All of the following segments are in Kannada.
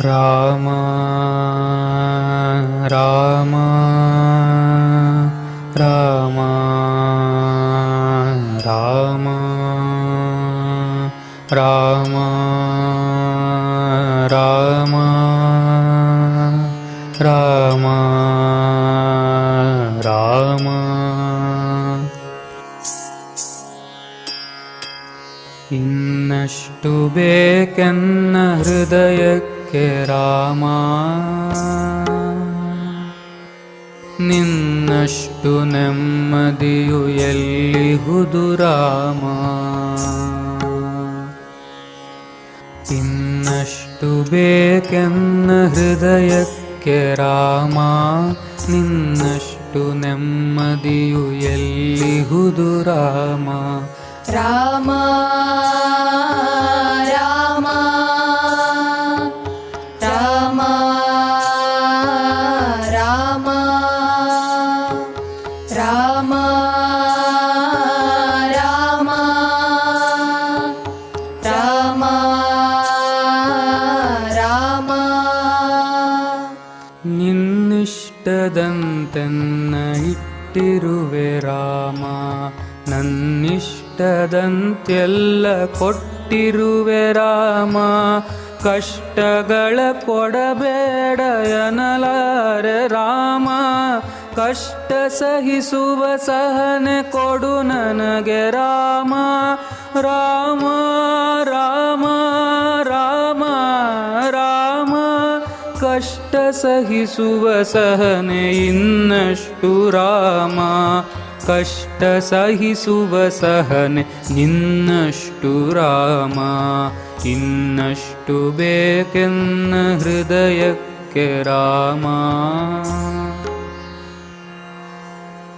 ರಾಮ ರಾಮ ರಾಮ ರಾಮ ರಾಮ ರಾಮ ರಾಮ ರಾಮ ಇನ್ನಷ್ಟು ಬೇಕೆನ್ನ ಹೃದಯಕ್ಕೆ ರಾಮ. ನಿನ್ನಷ್ಟು ನೆಮ್ಮದಿಯು ಎಲ್ಲಿಹುದು ರಾಮ. ಇನ್ನಷ್ಟು ಬೇಕೆನ್ನ ಹೃದಯಕ್ಕೆ ರಾಮ. ನಿನ್ನಷ್ಟು ನೆಮ್ಮದಿಯು ರಾಮ ರಾಮ. ರಾಮ. ನನ್ನಿಷ್ಟದಂತೆಲ್ಲ ಕೊಟ್ಟಿರುವೆ ರಾಮ, ಕಷ್ಟಗಳ ಕೊಡಬೇಡ ಎನಲಾರೆ ರಾಮ, ಕಷ್ಟ ಸಹಿಸುವ ಸಹನೆ ಕೊಡು ನನಗೆ ರಾಮ ರಾಮ ರಾಮ ರಾಮ ರಾಮ, ಕಷ್ಟ ಸಹಿಸುವ ಸಹನೆ ಇನ್ನಷ್ಟು ರಾಮ. ಕಷ್ಟ ಸಹಿಸುವ ಸಹನೆ ನಿನ್ನಷ್ಟು ರಾಮ ಇನ್ನಷ್ಟು ಬೇಕೆನ್ನ ಹೃದಯಕ್ಕೆ ರಾಮ.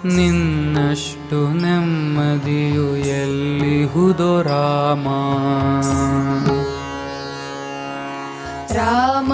ನಿನ್ನಷ್ಟು ನೆಮ್ಮದಿಯು ರಾಮ ರಾಮ? ರಾಮ.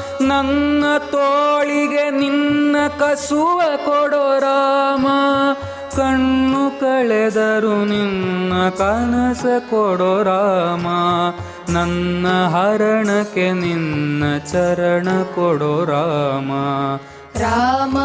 ನನ್ನ ತೋಳಿಗೆ ನಿನ್ನ ಕಸುವ ಕೊಡೋ ರಾಮ. ಕಣ್ಣು ಕಳೆದರು ನಿನ್ನ ಕನಸ ಕೊಡೋ ರಾಮ. ನನ್ನ ಹರಣಕ್ಕೆ ನಿನ್ನ ಚರಣ ಕೊಡೋ ರಾಮ. ರಾಮ.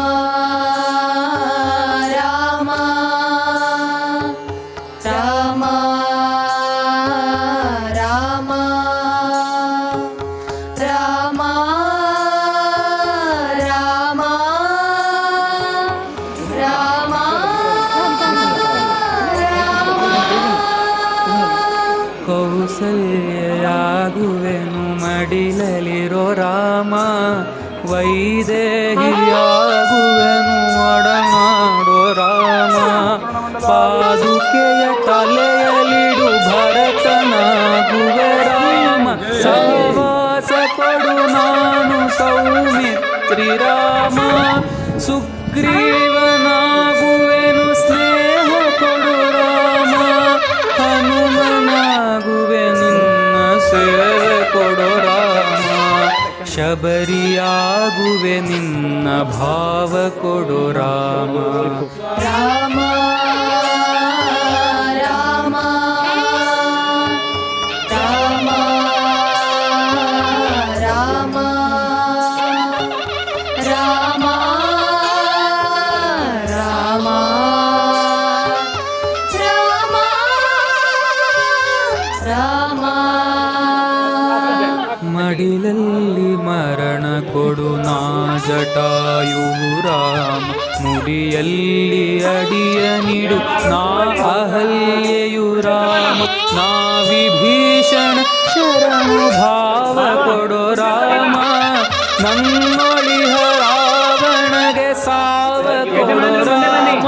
ನಿನ್ನ ಭಾವ ಕೊಡು ರಾಮ. ರಾಮ ಮುಡಿಯಲ್ಲಿ ಅಡಿಯ ನಿಡು ನಾ ಅಹಲ್ಯೆಯು ರಾಮ ನಾವಿಭೀಷಣ ಶರಣು ಭಾವ ಕೊಡು ರಾಮ ನನ್ನೊಳಿಹ ರಾವಣಗೆ ಸಾವ ಕೊಡು ರಾಮ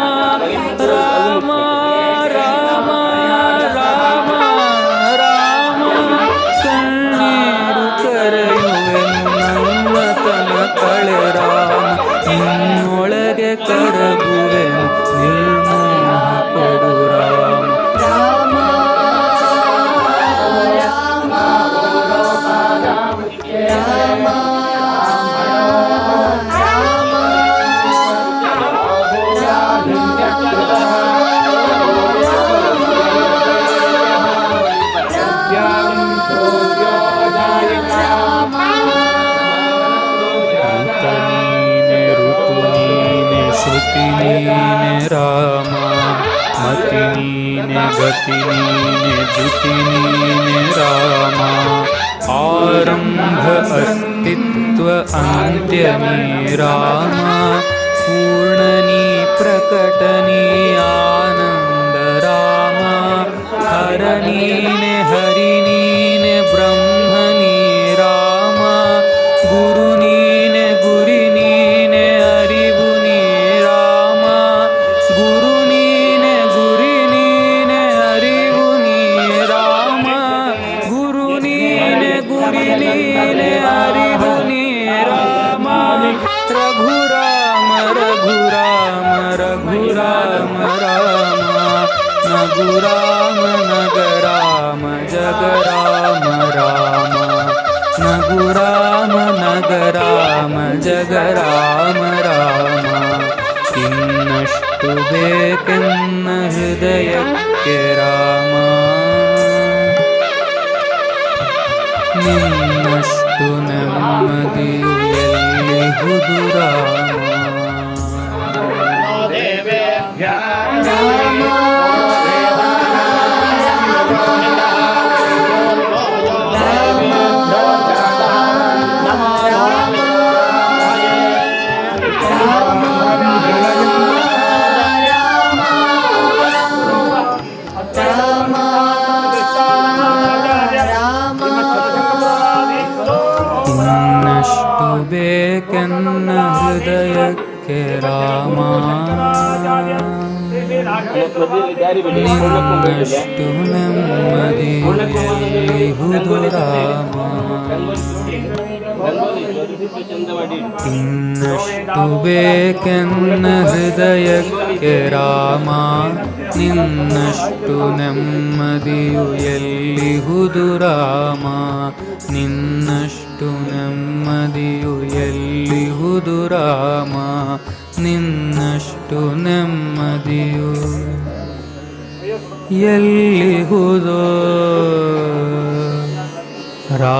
राम मति गति जितिनि राम। आरम्भ अस्तित्व अन्त्यनि राम पूर्णनि प्रकटनी आनन्द राम। हरणी हरि राम जग राम राम किन्नष्टु बेकिन्न हृदयक्के राम ನಿನ್ನಷ್ಟು ನೆಮ್ಮದಿಯು ಎಲ್ಲಿಹುದು ರಾಮ ರಾಮ أشت محمدي هدى إن أشت بك هديك راما ನಿನ್ನಷ್ಟು ನೆಮ್ಮದಿಯು ಎಲ್ಲಿ ಹುದುರಾಮ ನಿನ್ನಷ್ಟು ನೆಮ್ಮದಿಯು ಎಲ್ಲಿ ಹುದುರಾಮ ನಿನ್ನಷ್ಟು ನೆಮ್ಮದಿಯು ಎಲ್ಲಿಹುದು ರಾ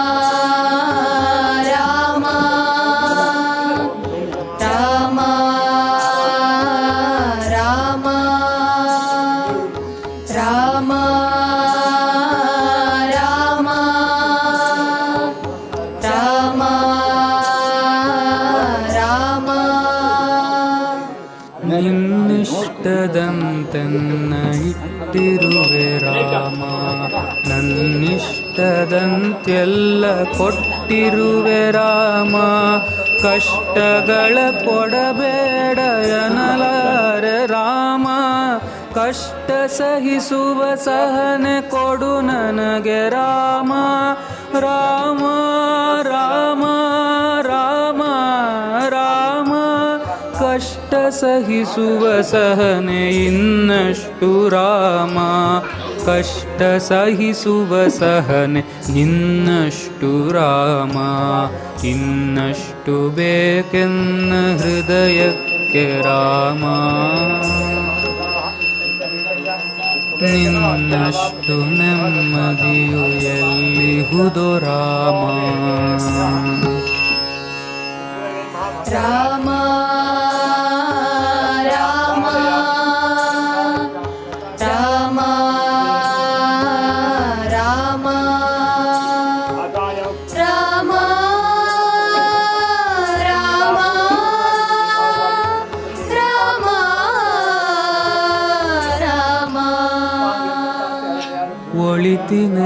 ನನ್ನಿಷ್ಟದಂತೆಲ್ಲ ಕೊಟ್ಟಿರುವೆ ರಾಮ. ಕಷ್ಟಗಳ ಕೊಡಬೇಡ ಎನ್ನಲಾರೆ ರಾಮ. ಕಷ್ಟ ಸಹಿಸುವ ಸಹನೆ ಕೊಡು ನನಗೆ ರಾಮ. ರಾಮ ರಾಮ ರಾಮ ರಾಮ. ಕಷ್ಟ ಸಹಿಸುವ ಸಹನೆ ಇನ್ನಷ್ಟು ರಾಮ. कष्टसहि सुवसहनि निन्नष्टु राम। इन्नष्टु वेकन्न हृदयक राम। निन्नष्टु नमदियुयै हृदो रामा।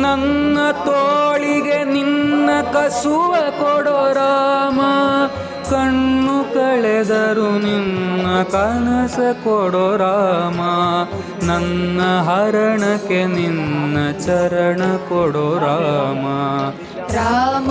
ನನ್ನ ತೋಳಿಗೆ ನಿನ್ನ ಕಸುವ ಕೊಡೋ ರಾಮ. ಕಣ್ಣು ಕಳೆದರು ನಿನ್ನ ಕನಸ ಕೊಡೋ ರಾಮ. ನನ್ನ ಹರಣಕ್ಕೆ ನಿನ್ನ ಚರಣ ಕೊಡೋ ರಾಮ. ರಾಮ.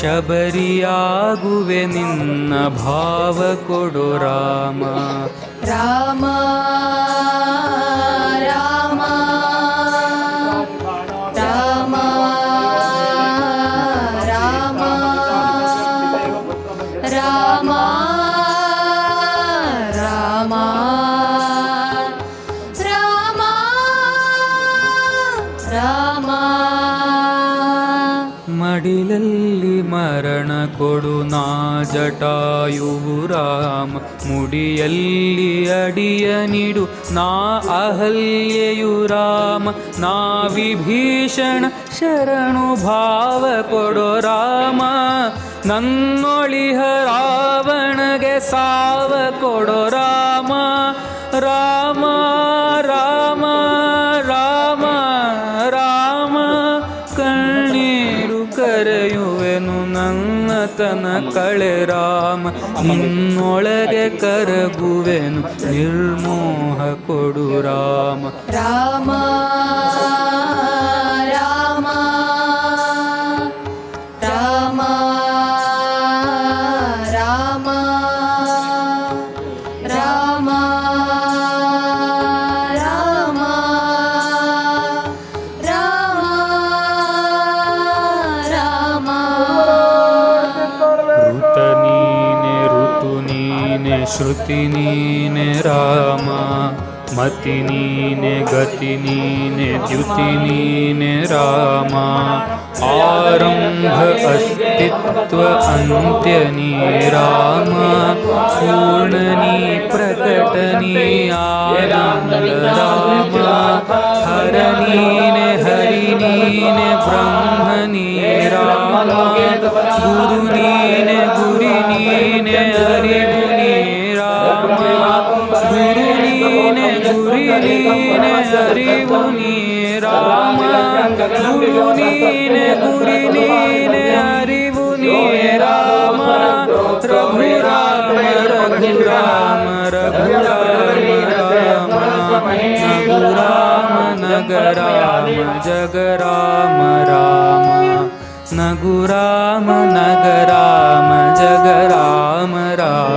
ಶಬರಿಯಾಗುವೆ ನಿನ್ನ ಭಾವ ಕೊಡು ರಾಮ. ರಾಮ. ಮಡಿಲಲ್ಲಿ ಮರಣ ಕೊಡು ನಾ ಜಟಾಯು ರಾಮ, ಮುಡಿಯಲ್ಲಿ ಅಡಿಯ ನೀಡು ನಾ ಅಹಲ್ಯೆಯು ರಾಮ, ನಾ ವಿಭೀಷಣ ಶರಣು ಭಾವ ಕೊಡೋ ರಾಮ, ನನ್ನೊಳಿಹ ರಾವಣಗೆ ಸಾವ ಕೊಡೋ ರಾಮ ರಾಮ. ಕರೆಯುವೆನು ನನ್ನ ತನ ಕಳೆ ರಾಮ ನಿನ್ನೊಳಗೆ ಕರಗುವೆನು ನಿರ್ಮೋಹ ಕೊಡು ರಾಮ ರಾಮ ರಾಮ શ્રુતિની ને રામા મતિની ને ગતિની ને દ્યુતિની ને રામા આરંભ અસ્તિત્વ અંત્યની રામા પૂર્ણની પ્રકટની આનંદ રામા હરની ને હરિની ને બ્રહ્મ हरि मुनि राम गुरु मुनी ने गुरु ने राम त्रिघु राम रघु राम रघुराम राम रघु राम नगराम जग राम राम न गुराम नग राम जग राम राम